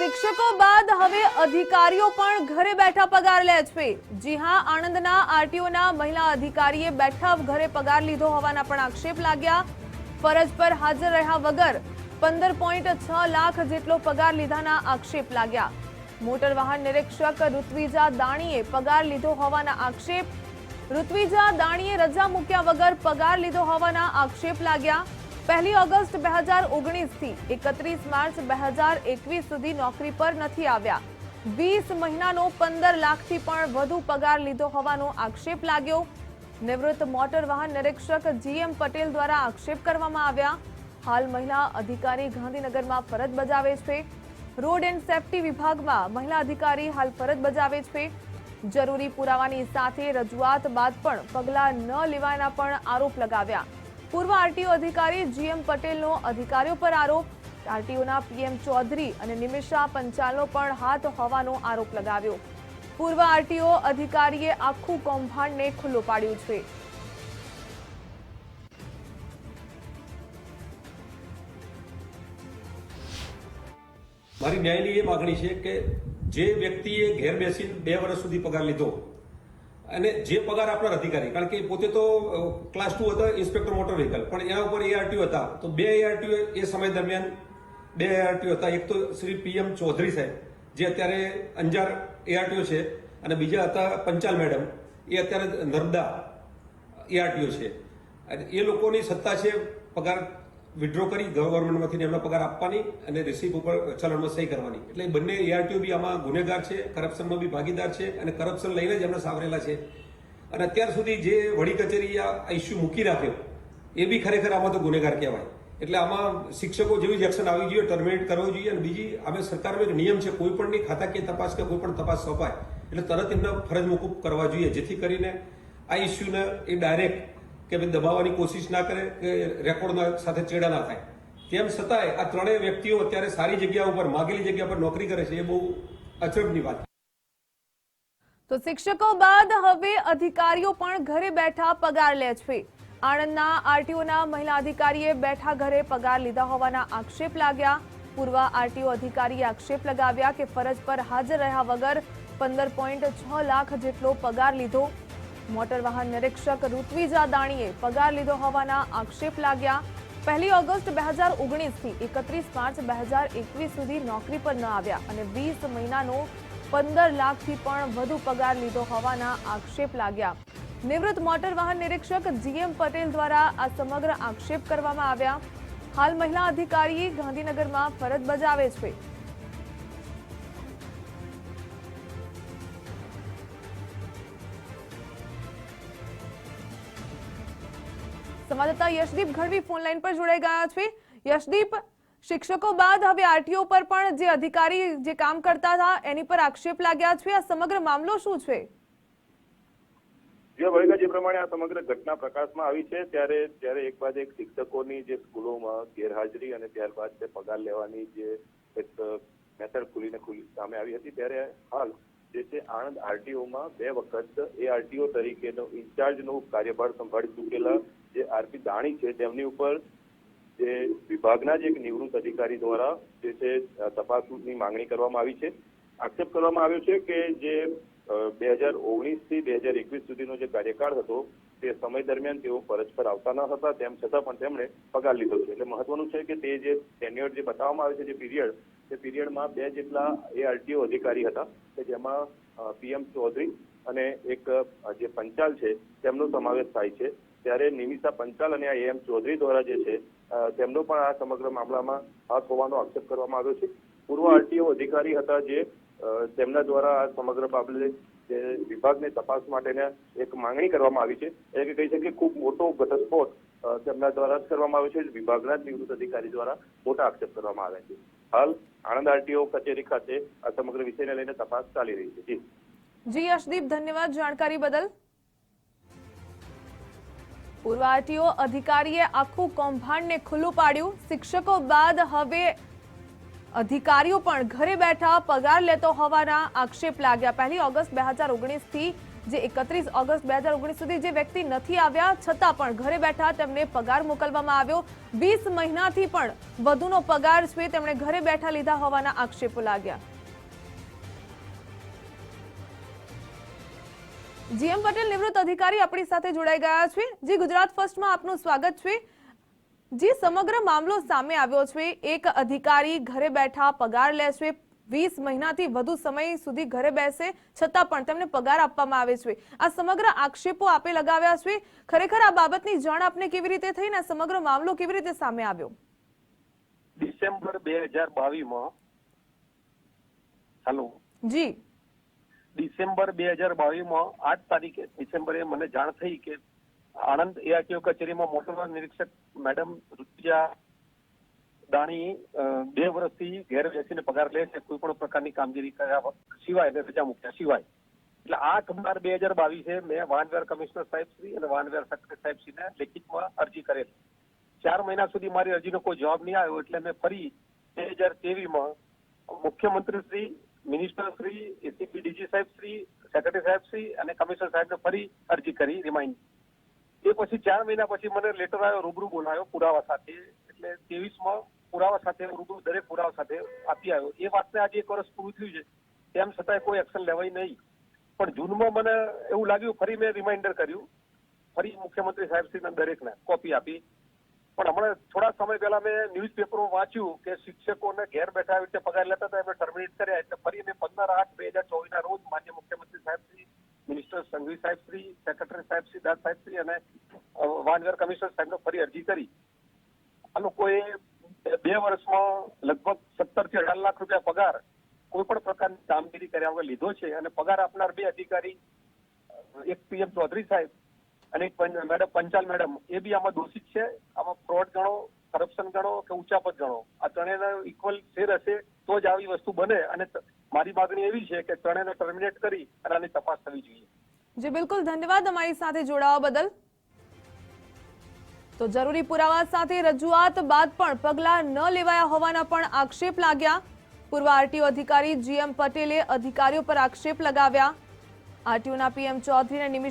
શિક્ષકો બાદ હવે અધિકારીઓ પણ ઘરે બેઠા પગાર લે છે. જી હા, આણંદના આરટીઓના મહિલા અધિકારીએ બેઠા ઘરે પગાર લીધો હોવાના પણ આક્ષેપ લાગ્યા. ફરજ પર હાજર રહ્યા વગર પંદર પોઈન્ટ છ લાખ જેટલો પગાર લીધાના આક્ષેપ લાગ્યા. મોટર વાહન નિરીક્ષક ઋત્વિજા દાણીએ પગાર લીધો હોવાના આક્ષેપ. ઋત્વિજા દાણીએ રજા મૂક્યા વગર પગાર લીધો હોવાના આક્ષેપ લાગ્યા. પહેલી ઓગસ્ટ બે હજાર ઓગણીસથી એકત્રીસ માર્ચ બે હજાર એકવીસ સુધી નોકરી પર નથી આવ્યા. વીસ મહિનાનો પંદર લાખથી પણ વધુ પગાર લીધો હોવાનો આક્ષેપ લાગ્યો. નિવૃત્ત મોટર વાહન નિરીક્ષક જીએમ પટેલ દ્વારા આક્ષેપ કરવામાં આવ્યા. હાલ મહિલા અધિકારી ગાંધીનગરમાં ફરજ બજાવે છે. રોડ એન્ડ સેફટી વિભાગમાં મહિલા અધિકારી હાલ ફરજ બજાવે છે. જરૂરી પુરાવાની સાથે રજૂઆત બાદ પણ પગલાં ન લેવાના પણ આરોપ લગાવ્યા. પૂર્વ આરટીઓ અધિકારી જીએમ પટેલનો અધિકારીઓ પર આરોપ. આરટીઓના પીએમ ચૌધરી અને નિમિષા પંચાલનો પણ હાથ હોવાનો આરોપ લગાવ્યો. પૂર્વ આરટીઓ અધિકારીએ આખું કૌભાંડને ખુલ્લું પાડ્યું છે. મારી ન્યાયની એ માગણી છે કે જે વ્યક્તિએ ઘેર બેસીને બે વર્ષ સુધી પગાર લીધો અને જે પગાર આપનાર અધિકારી, કારણ કે પોતે તો ક્લાસ ટુ હતા ઇન્સ્પેક્ટર મોટર વ્હીકલ પણ એના ઉપર એઆરટીઓ હતા. તો બે એઆરટીઓ એ સમય દરમિયાન બે એઆરટીઓ હતા. એક તો શ્રી પીએમ ચૌધરી સાહેબ, જે અત્યારે અંજાર એઆરટીઓ છે અને બીજા હતા પંચાલ મેડમ. એ અત્યારે નર્મદા એઆરટીઓ છે. અને એ લોકોની સત્તા છે પગાર વિડ્રો કરી ગવર્મેન્ટમાંથી એમનો પગાર આપવાની અને રિસીપ ઉપર ચલણમાં સહી કરવાની. એટલે બંને એઆરટીઓ બી આમાં ગુનેગાર છે કરપ્શનમાં બી ભાગીદાર છે અને કરપ્શન લઈને જ એમને સાવરેલા છે. અને અત્યાર સુધી જે વડી કચેરી આ ઇસ્યુ મૂકી રાખ્યો, એ બી ખરેખર આમાં તો ગુનેગાર કહેવાય. એટલે આમાં શિક્ષકો જેવી જ એક્શન આવી જોઈએ ટર્મિનેટ કરવો જોઈએ અને બીજી અમે સરકારનો એક નિયમ છે, કોઈ પણની ખાતાકીય તપાસ કે કોઈ પણ તપાસ સોંપાય. એટલે તરત એમને ફરજ મોકૂફ કરવા જોઈએ, જેથી કરીને આ ઇસ્યુને એ ડાયરેક્ટ કે ભાઈ દબાવવાની કોશિશ ના કરે, કે રેકોર્ડના સાથે ચેડા ના થાય. તેમ છતાંય આ ત્રણેય વ્યક્તિઓ અત્યારે સારી જગ્યા ઉપર, માગેલી જગ્યા પર નોકરી કરે છે, એ બહુ અચરબની વાત તો શિક્ષકો બાદ હવે અધિકારીઓ પણ ઘરે બેઠા પગાર લે છે. આણંદના આરટીઓના મહિલા અધિકારીએ બેઠા ઘરે પગાર લીધા હોવાના આક્ષેપ લાગ્યા. પૂર્વ આરટીઓ અધિકારીએ આક્ષેપ લગાવ્યા કે ફરજ પર હાજર રહ્યા વગર પંદર પોઈન્ટ છ લાખ જેટલો પગાર લીધો. મોટર વાહન નિરીક્ષક ઋત્વિજા દાણીએ પગાર લીધો હોવાના આક્ષેપ લાગ્યા. પહેલી ઓગસ્ટ બે હજાર ઓગણીસથી એકત્રીસ માર્ચ બે હજાર એકવીસ સુધી નોકરી પર ન આવ્યા અને વીસ મહિનાનો પંદર લાખથી પણ વધુ પગાર લીધો હોવાના આક્ષેપ લાગ્યા. નિવૃત્ત મોટર વાહન નિરીક્ષક જીએમ પટેલ દ્વારા આ સમગ્ર આક્ષેપ કરવામાં આવ્યા. હાલ મહિલા અધિકારી ગાંધીનગરમાં ફરજ બજાવે છે. સંવાદદાતા યશદીપ ગઢવી ફોન લાઈન પર જોડાઈ ગયા છે. યશદીપ, શિક્ષકો બાદ હવે આરટીઓ પર પણ જે અધિકારી જે કામ કરતા હતા, એની પર આક્ષેપ લાગ્યા છે. આ સમગ્ર મામલો શું છે? જે વૈગા જે પ્રમાણે આ સમગ્ર ઘટના પ્રકાશમાં આવી છે. ત્યારે ત્યારે એક બાદ એક શિક્ષકોની જે સ્કૂલોમાં ગેરહાજરી અને ત્યારબાદ તે પગાર લેવાની જે એક મેથડ ખુલીને ખુલી સામે આવી હતી. ત્યારે હાલ જે છે આણંદ આરટીઓમાં બે વખત એ આરટીઓ તરીકેનો ઇન્ચાર્જનો કાર્યભાર સંભાળી ચૂકેલા જે આરપી દાણી છે, તેમની ઉપર જે વિભાગના જ એક નિવૃત્ત અધિકારી દ્વારા જે છે, તપાસની માંગણી કરવામાં આવી છે. આક્ષેપ કરવામાં આવ્યો છે કે જે બે હજાર ઓગણીસથી બે હજાર એકવીસ સુધીનો જે કાર્યકાળ હતો, તે સમય દરમિયાન તેઓ ફરજ પર આવતા ન હતા, તેમ છતાં પણ તેમણે પગાર લીધો છે. એટલે મહત્વનું છે કે તે જે ટેન્યુઅર જે બતાવવામાં આવે છે, જે પીરિયડ તે પીરિયડમાં બે જેટલા એઆરટીઓ અધિકારી હતા, કે જેમાં પીએમ ચૌધરી અને એક જે પંચાલ છે, તેમનો સમાવેશ થાય છે. ત્યારે નિમિષા પંચાલ અને એમ ચૌધરી દ્વારા જે છે તેમનો પણ આ સમગ્ર મામલામાં હાથ હોવાનો આક્ષેપ કરવામાં આવ્યો છે. પૂર્વ આરટીઓ અધિકારી હતા જે તેમના દ્વારા આ સમગ્ર બાબતે જે વિભાગને તપાસ માટેના એક માંગણી કરવામાં આવી છે. એટલે કે કહી શકીએ ખૂબ મોટો ઘટસ્ફોટ તેમના દ્વારા જ કરવામાં આવ્યો છે. વિભાગના નિવૃત્ત અધિકારી દ્વારા મોટા આક્ષેપ કરવામાં આવ્યા છે. હાલ આણંદ આરટીઓ કચેરી ખાતે આ સમગ્ર વિષયને લઈને તપાસ ચાલી રહી છે. જી. યશદીપ ધન્યવાદ જાણકારી બદલ. પૂર્વ આરટીઓ અધિકારીએ આખું કૌભાંડને ખુલ્લું પાડ્યું. શિક્ષકો બાદ હવે અધિકારીઓ પણ ઘરે બેઠા પગાર લેતો હોવાના આક્ષેપ લાગ્યા. પહેલી ઓગસ્ટ બે હજાર ઓગણીસથી જે એકત્રીસ ઓગસ્ટ બે હજાર ઓગણીસ સુધી જે વ્યક્તિ નથી આવ્યા, છતાં પણ ઘરે બેઠા તેમને પગાર મોકલવામાં આવ્યો. વીસ મહિનાથી પણ વધુનો પગાર છે, તેમણે ઘરે બેઠા લીધા હોવાના આક્ષેપો લાગ્યા. જીએમ પટેલ નિવૃત્ત અધિકારી આપણી સાથે જોડાઈ ગયા છે. જી ગુજરાત ફર્સ્ટમાં આપનું સ્વાગત છે. જે સમગ્ર મામલો સામે આવ્યો છે. એક અધિકારી ઘરે બેઠા પગાર લે છે. વીસ મહિનાથી વધુ સમય સુધી ઘરે બેસે છતાં પણ તેમને પગાર આપવામાં આવે છે. આ સમગ્ર આક્ષેપો આપે લગાવ્યા છે. ખરેખર આ બાબતની જાણ આપને કેવી રીતે થઈ ને સમગ્ર મામલો કેવી રીતે સામે આવ્યો? ડિસેમ્બર બે હજાર બાવીસમાં હાલો. જી. ડિસેમ્બર બે હજાર બાવીસમાં આઠ તારીખે ડિસેમ્બરે મને જાણ થઈ કે આણંદ એઆરટીઓ કચેરીમાં મોટર નિરીક્ષક મેડમ ઋતુજા દાણી બે વર્ષથી ઘેર બેસીને પગાર લે છે, કોઈ પણ પ્રકારની કામગીરી કર્યા સિવાય અને રજા મૂક્યા સિવાય. એટલે આઠ બાર બે હજાર બાવીસે મેં વાહનવ્યવહાર કમિશનર સાહેબ શ્રી અને વાહનવ્યવહાર સેક્રેટરી સાહેબ શ્રીને લેખિતમાં અરજી કરેલ. ચાર મહિના સુધી મારી અરજીનો કોઈ જવાબ નહીં આવ્યો, એટલે મેં ફરી બે હજાર તેવીસમાં મુખ્યમંત્રી Shri minister Shri ACP DG સાહેબ શ્રી, સેક્રેટરી સાહેબ શ્રી અને કમિશનર સાહેબને ફરી અરજી કરી રિમાઇન્ડ એ પછી ચાર મહિના પછી મને લેટર આવ્યો, રૂબરૂ બોલાયો પુરાવા સાથે. એટલે ત્રેવીસમાં પુરાવા સાથે, રૂબરૂ દરેક પુરાવા સાથે આપી આવ્યો. એ વાતને આજે એક વર્ષ પૂરું થયું છે. તેમ છતાંય કોઈ એક્શન લેવાય નહીં. પણ જૂનમાં મને એવું લાગ્યું, ફરી મેં રિમાઇન્ડર કર્યું. ફરી મુખ્યમંત્રી સાહેબ શ્રીને દરેકને કોપી આપી. પણ હમણાં થોડા સમય પહેલા મેં ન્યૂઝ પેપરમાં વાંચ્યું કે શિક્ષકોને ઘેર બેઠા આવી રીતે પગાર લેતા હતા, એમને ટર્મિનેટ કર્યા એટલે ફરી મેં પંદર આઠ બે હજાર ચોવીસ ના રોજ માન્ય મુખ્યમંત્રી સાહેબ શ્રી મિનિસ્ટર સંઘવી સાહેબ શ્રી સેક્રેટરી સાહેબ શ્રી, દાસ સાહેબ શ્રી અને વાનગર કમિશનર સાહેબને ફરી અરજી કરી. આ લોકોએ બે વર્ષમાં લગભગ સત્તરથી અઢાર લાખ રૂપિયા પગાર કોઈ પણ પ્રકારની કામગીરી કર્યા વગર લીધો છે અને પગાર આપનાર બે અધિકારી, એક પીએમ ચૌધરી સાહેબ અને મેડમ, પંચાલ મેડમ, એ બી આમાં દોષિત છે. આમાં ફ્રોડ ગણો કરપ્શન ગણો કે ઉચાપત ગણો. આ ત્રણેયનો ઇક્વલ શેર હશે તો જ આવી વસ્તુ બને. અને મારી માગણી એવી છે કે ત્રણેયને ટર્મિનેટ કરી અને આની તપાસ થવી જોઈએ. જી, બિલકુલ. ધન્યવાદ અમારી સાથે જોડાવા બદલ. તો જરૂરી પુરાવા સાથે રજૂઆત બાદ પણ પગલાં ન લેવાયા હોવાના પણ આક્ષેપ લાગ્યા. પૂર્વ આરટીઓ અધિકારી જીએમ પટેલે અધિકારીઓ પર આક્ષેપ લગાવ્યા. આરટીઓના પીએમ ચૌધરી અને નિમિષ